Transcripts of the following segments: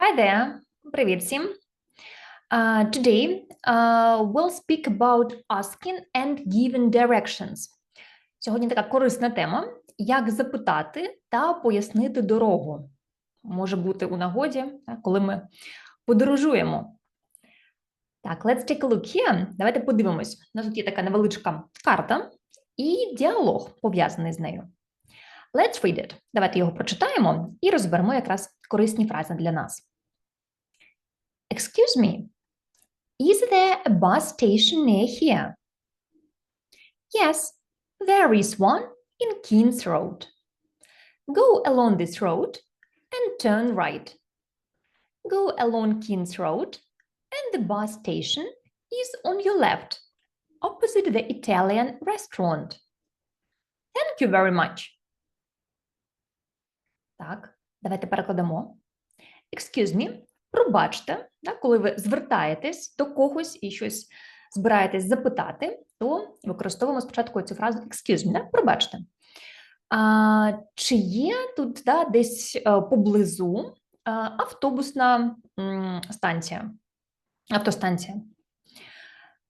Hi there. Привіт всім. Uh, today uh, we'll speak about asking and giving directions. Сьогодні така корисна тема, як запитати та пояснити дорогу. Може бути у нагоді, коли ми подорожуємо. Так, let's take a look here. Давайте подивимось. У нас тут є така невеличка карта і діалог пов'язаний з нею. Let's read it. Давайте його прочитаємо і розберемо якраз корисні фрази для нас. Excuse me, is there a bus station near here? Yes, there is one in King's Road. Go along this road and turn right. Go along King's Road and the bus station is on your left, opposite the Italian restaurant. Thank you very much. Так, давайте перекладемо. Excuse me, пробачте, да, коли ви звертаєтесь до когось і щось збираєтесь запитати, то використовуємо спочатку цю фразу excuse me, да, пробачте. А, чи є тут да, десь е, поблизу автобусна станція, автостанція?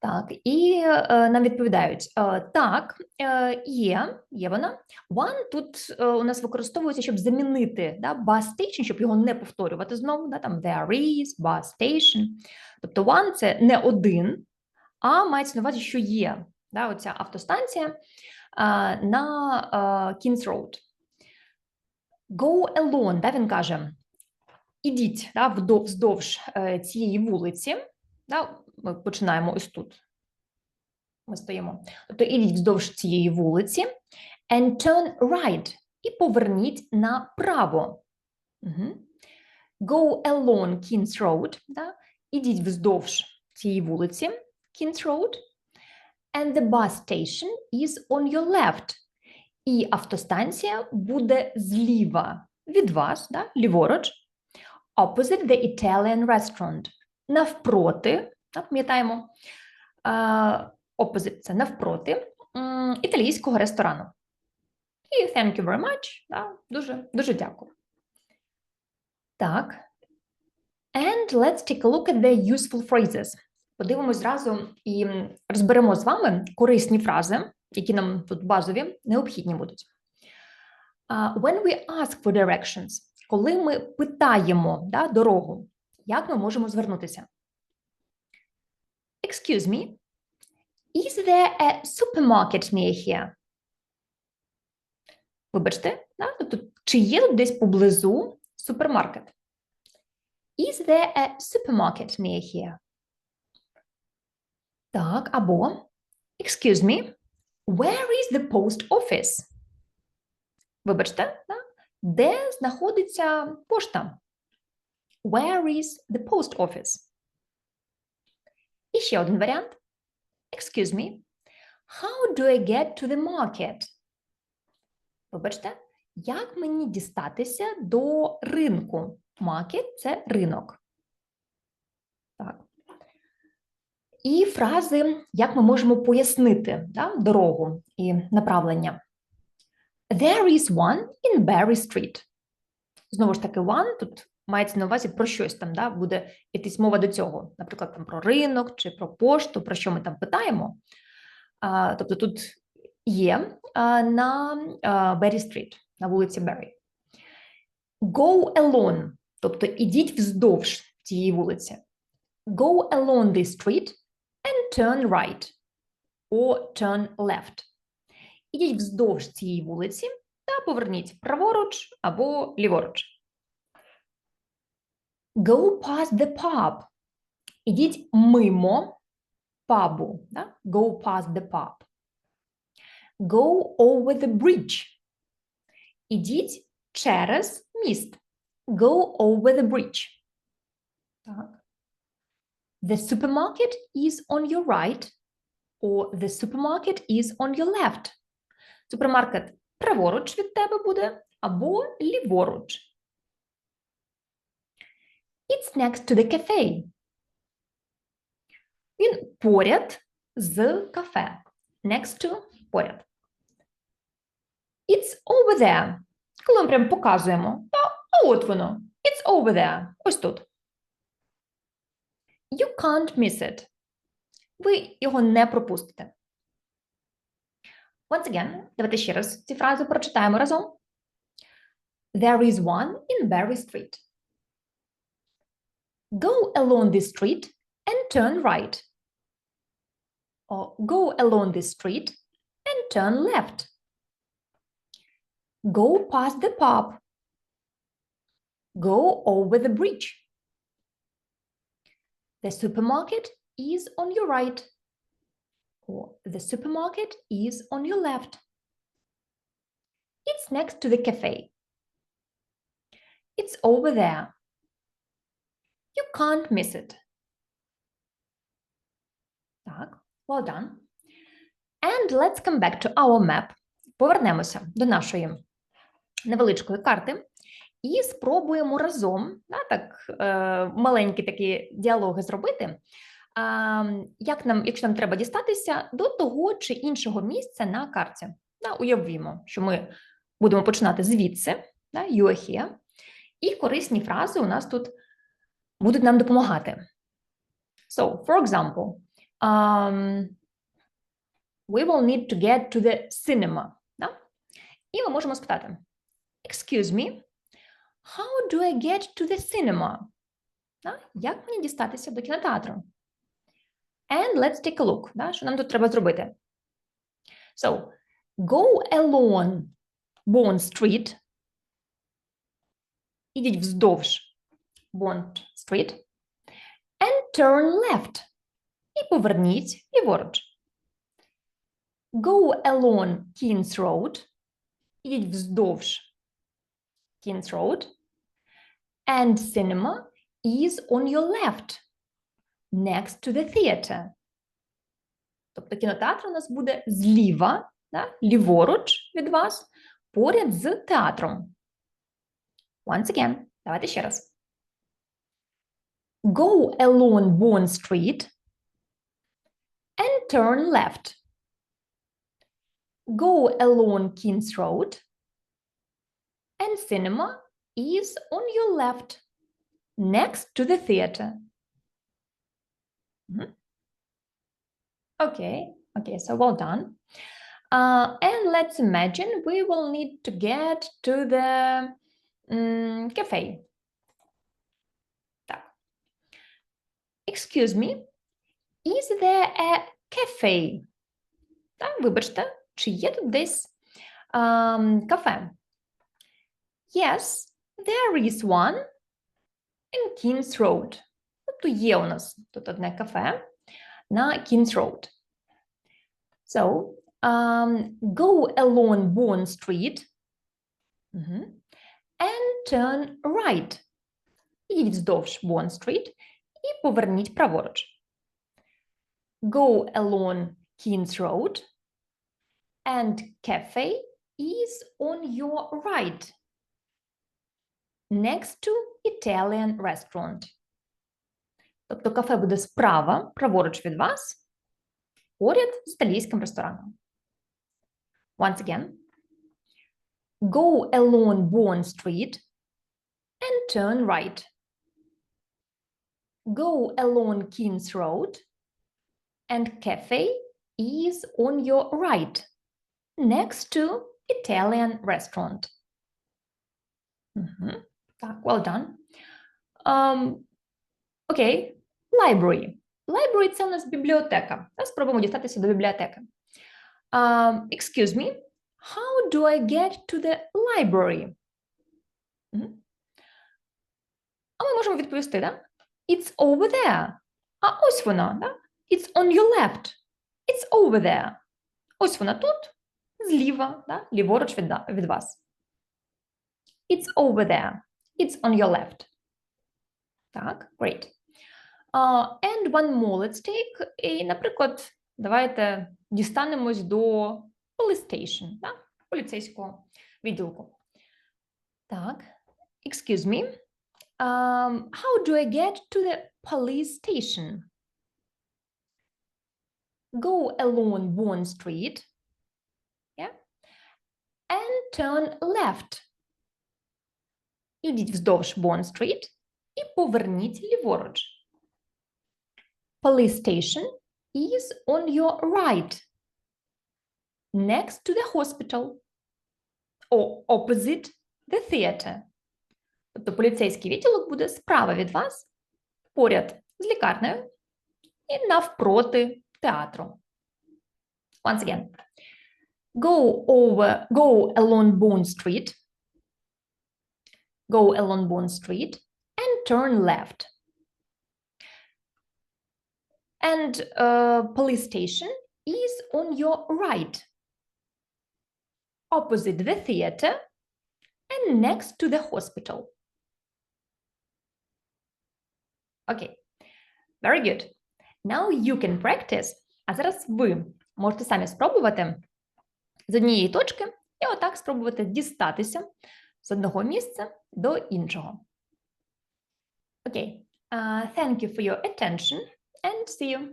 Так, і е, нам відповідають: е, так, е, є, є вона. One тут е, у нас використовується, щоб замінити да, bus station, щоб його не повторювати знову. Да, там there is, bus station. Тобто one – це не один, а мається на увазі, що є да, оця автостанція е, на е, King's Road. Go alone, да, він каже, ідіть да, вдов- вздовж е, цієї вулиці. Да, ми починаємо ось тут. Ми стоїмо. Тобто ідіть вздовж цієї вулиці and turn right і поверніть направо. Угу. Go along King's Road. Да? Ідіть вздовж цієї вулиці King's Road. And the bus station is on your left. І автостанція буде зліва від вас, да? ліворуч. Opposite the Italian restaurant. Навпроти, пам'ятаємо, а, opposite – це навпроти італійського ресторану. І thank you very much. Да, дуже, дуже дякую. Так. And let's take a look at the useful phrases. Подивимось зразу і розберемо з вами корисні фрази, які нам тут базові необхідні будуть. А, when we ask for directions, коли ми питаємо да, дорогу, як ми можемо звернутися? Excuse me, is there a supermarket near here? Вибачте, да? тобто, чи є тут десь поблизу супермаркет? Is there a supermarket near here? Так, або Excuse me, where is the post office? Вибачте, да? де знаходиться пошта? Where is the post office? І ще один варіант. Excuse me, how do I get to the market? Вибачте, як мені дістатися до ринку? Market – це ринок. Так. І фрази, як ми можемо пояснити да, дорогу і направлення. There is one in Berry Street. Знову ж таки, one тут мається на увазі про щось там, да, буде йтись мова до цього, наприклад, там про ринок чи про пошту, про що ми там питаємо. А, тобто тут є а, на Беррі Стріт, на вулиці Беррі. Go alone, тобто ідіть вздовж цієї вулиці. Go along this street and turn right or turn left. Ідіть вздовж цієї вулиці та поверніть праворуч або ліворуч. Go past the pub. Ідіть мимо пабу. Да? Go past the pub. Go over the bridge. Ідіть через міст. Go over the bridge. Так. The supermarket is on your right or the supermarket is on your left. Супермаркет праворуч від тебе буде або ліворуч. It's next to the cafe. Він поряд з кафе. Next to – поряд. It's over there. Коли ми прям показуємо, а от воно. It's over there. Ось тут. You can't miss it. Ви його не пропустите. Once again, давайте ще раз ці фрази прочитаємо разом. There is one in Berry Street. Go along this street and turn right. Or go along this street and turn left. Go past the pub. Go over the bridge. The supermarket is on your right. Or the supermarket is on your left. It's next to the cafe. It's over there. You can't miss it. Так, well done. And let's come back to our map. Повернемося до нашої невеличкої карти і спробуємо разом да, так, е, маленькі такі діалоги зробити. Як нам, якщо нам треба дістатися до того чи іншого місця на карті. Да, уявімо, що ми будемо починати звідси, да, you are here, і корисні фрази у нас тут будуть нам допомагати. So, for example, um, we will need to get to the cinema. Да? І ми можемо спитати: Excuse me, how do I get to the cinema? Да? Як мені дістатися до кінотеатру? And let's take a look. Да? Що нам тут треба зробити? So, go along Bond Street. Ідіть вздовж Bond Street. And turn left. І поверніть ліворуч. Go along Kings Road. Ідіть вздовж Kings Road. And cinema is on your left. Next to the theater. Тобто кінотеатр у нас буде зліва, да, ліворуч від вас, поряд з театром. Once again, давайте ще раз. Go along Bond Street and turn left. Go along Kings Road and cinema is on your left, next to the theater. Mhm. Okay, okay, so well done. Uh, and let's imagine we will need to get to the mm, cafe. Excuse me, is there a cafe? Так, вибачте, чи є тут десь um, кафе? Yes, there is one in Kings Road. Тобто є у нас тут одне кафе на Kings Road. So, um, go along Bond Street Мгм. and turn right. Ідіть вздовж Bond Street і поверніть праворуч. Go along Kings Road and cafe is on your right. Next to Italian restaurant. Тобто кафе буде справа, праворуч від вас, поряд з італійським рестораном. Once again. Go along Bond Street and turn right. Go along Kings Road and cafe is on your right, next to Italian restaurant. Мгм. Так, well done. Um, Окей, library. Library – це у нас бібліотека. Та Спробуємо дістатися до бібліотеки. Um, excuse me, how do I get to the library? Мгм. А ми можемо відповісти, да? It's over there. А ось вона, да? It's on your left. It's over there. Ось вона тут, зліва, да? ліворуч від, від вас. It's over there. It's on your left. Так, great. Uh, and one more let's take. І, наприклад, давайте дістанемось до police station, да? поліцейського відділку. Так, excuse me. Um, how do I get to the police station? Go along Bond Street, yeah, and turn left. Ідіть вздовж Bond Street і поверніть ліворуч. Police station is on your right. Next to the hospital. Or opposite the theater. Тобто поліцейський відділок буде справа від вас, поряд з лікарнею і навпроти театру. Once again. Go over, go along Bond Street. Go along Bond Street and turn left. And uh, police station is on your right, opposite the theater and next to the hospital. Okay, very good. Now you can practice. А зараз ви можете самі спробувати з однієї точки і отак спробувати дістатися з одного місця до іншого. Okay, uh, thank you for your attention and see you.